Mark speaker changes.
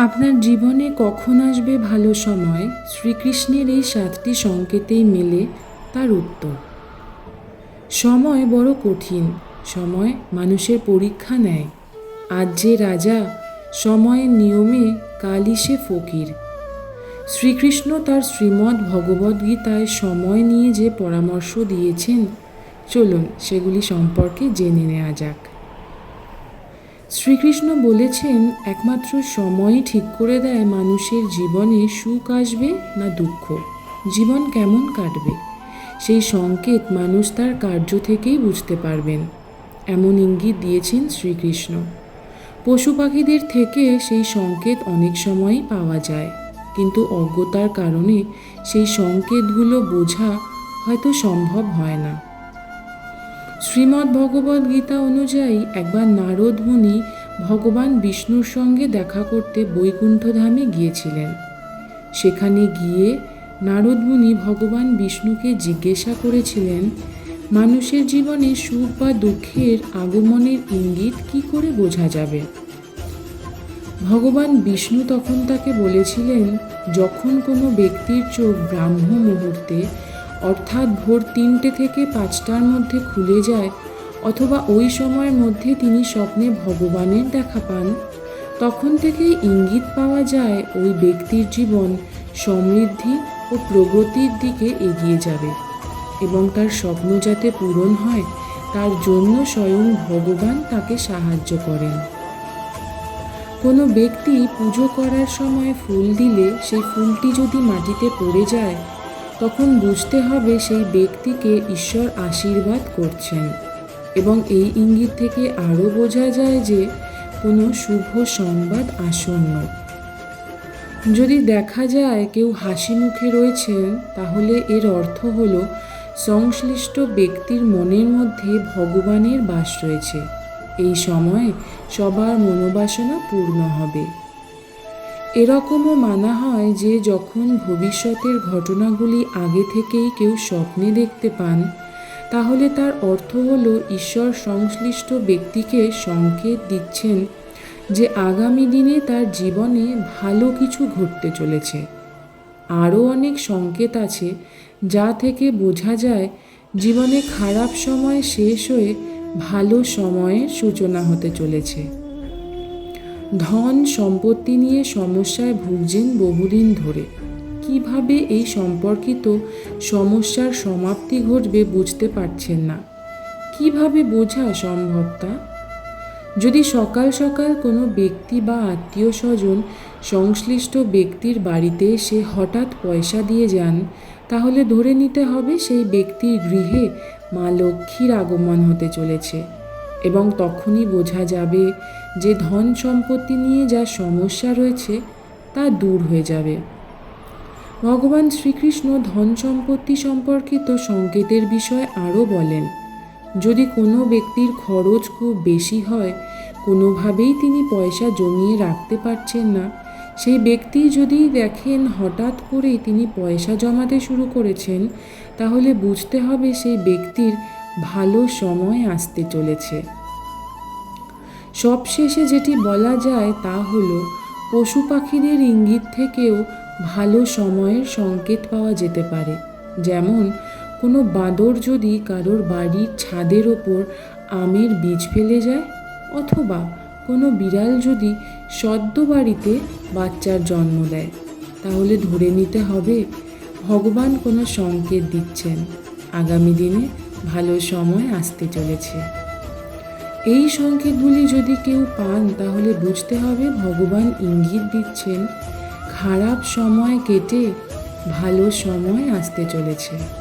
Speaker 1: আপনার জীবনে কখন আসবে ভালো সময়? শ্রীকৃষ্ণের এই সাতটি সংকেতেই মেলে তার উত্তর। সময় বড় কঠিন। সময় মানুষের পরীক্ষা নেয়। আজ যে রাজা সময়ের নিয়মে কালই সে ফকির। শ্রীকৃষ্ণ তার শ্রীমদ্ ভগবদ্গীতায় সময় নিয়ে যে পরামর্শ দিয়েছেন, চলুন সেগুলি সম্পর্কে জেনে নেওয়া যাক। শ্রীকৃষ্ণ বলেছেন, একমাত্র সময়ই ঠিক করে দেয় মানুষের জীবনে সুখ আসবে না দুঃখ। জীবন কেমন কাটবে? সেই সংকেত মানুষ তার কার্য থেকেই বুঝতে পারবেন। এমন ইঙ্গিত দিয়েছেন শ্রীকৃষ্ণ। পশু পাখিদের থেকে সেই সংকেত অনেক সময়ই পাওয়া যায়। কিন্তু অজ্ঞতার কারণে সেই সংকেতগুলো বোঝা হয়তো সম্ভব হয় না। শ্রীমদ্ ভগবদ গীতা অনুযায়ী একবার নারদ মুনি ভগবান বিষ্ণুর সঙ্গে দেখা করতে বৈকুণ্ঠধামে গিয়েছিলেন। সেখানে গিয়ে নারদ মুনি ভগবান বিষ্ণুকে জিজ্ঞাসা করেছিলেন, মানুষের জীবনে সুখ বা দুঃখের আগমনের ইঙ্গিত কি করে বোঝা যাবে? ভগবান বিষ্ণু তখন তাকে বলেছিলেন, যখন কোনো ব্যক্তির চোখ ব্রাহ্ম মুহূর্তে অর্থাৎ ভোর তিনটে থেকে পাঁচটার মধ্যে খুলে যায়, অথবা ওই সময়ের মধ্যে তিনি স্বপ্নে ভগবানের দেখা পান। তখন থেকেই ইঙ্গিত পাওয়া যায়, ওই ব্যক্তির জীবন সমৃদ্ধি ও প্রগতির দিকে এগিয়ে যাবে এবং তার স্বপ্ন যাতে পূরণ হয়, তার জন্য স্বয়ং ভগবান তাকে সাহায্য করেন। কোনো ব্যক্তি পুজো করার সময় ফুল দিলে, সেই ফুলটি যদি মাটিতে পড়ে যায় তখন বুঝতে হবে সেই ব্যক্তিকে ঈশ্বর আশীর্বাদ করছেন। এবং এই ইঙ্গিত থেকে আরও বোঝা যায় যে কোনো শুভ সংবাদ আসন্ন। যদি দেখা যায় কেউ হাসি মুখে রয়েছেন, তাহলে এর অর্থ হল সংশ্লিষ্ট ব্যক্তির মনের মধ্যে ভগবানের বাস রয়েছে। এই সময়ে সবার মনোবাসনা পূর্ণ হবে। এরকমও মানা হয় যে যখন ভবিষ্যতের ঘটনাগুলি আগে থেকেই কেউ স্বপ্নে দেখতে পান, তাহলে তার অর্থ হল ঈশ্বর সংশ্লিষ্ট ব্যক্তিকে সংকেত দিচ্ছেন যে আগামী দিনে তার জীবনে ভালো কিছু ঘটতে চলেছে। আরও অনেক সংকেত আছে যা থেকে বোঝা যায় জীবনে খারাপ সময় শেষ হয়ে ভালো সময়ের সূচনা হতে চলেছে। ধন সম্পত্তি নিয়ে সমস্যায় ভুগছেন বহুদিন ধরে। কীভাবে এই সম্পর্কিত সমস্যার সমাপ্তি ঘটবে বুঝতে পারছেন না। কীভাবে বোঝা সম্ভব তা? যদি সকাল সকাল কোনো ব্যক্তি বা আত্মীয় স্বজন সংশ্লিষ্ট ব্যক্তির বাড়িতে এসে হঠাৎ পয়সা দিয়ে যান, তাহলে ধরে নিতে হবে সেই ব্যক্তির গৃহে মা লক্ষ্মীর আগমন হতে চলেছে। এবং তখনই বোঝা যাবে যে ধন সম্পত্তি নিয়ে যা সমস্যা রয়েছে তা দূর হয়ে যাবে। ভগবান শ্রীকৃষ্ণ ধন সম্পত্তি সম্পর্কিত সংকেতের বিষয়ে আরও বলেন, যদি কোনো ব্যক্তির খরচ খুব বেশি হয়, কোনোভাবেই তিনি পয়সা জমিয়ে রাখতে পারছেন না। সেই ব্যক্তি যদি দেখেন হঠাৎ করেই তিনি পয়সা জমাতে শুরু করেছেন, তাহলে বুঝতে হবে সেই ব্যক্তির ভালো সময় আসতে চলেছে। সবশেষে যেটি বলা যায় তা হলো পশু পাখিদের ইঙ্গিত থেকেও ভালো সময়ের সংকেত পাওয়া যেতে পারে। যেমন, কোনো বাঁদর যদি কারোর বাড়ির ছাদের ওপর আমের বীজ ফেলে যায়, অথবা কোনো বিড়াল যদি সদ্য বাড়িতে বাচ্চার জন্ম দেয়, তাহলে ধরে নিতে হবে, ভগবান কোনো সংকেত দিচ্ছেন। আগামী দিনে ভালো সময় আসতে চলেছে। এই সংকেতগুলি যদি কেউ পান, তাহলে বুঝতে হবে ভগবান ইঙ্গিত দিচ্ছেন, খারাপ সময় কেটে ভালো সময় আসতে চলেছে।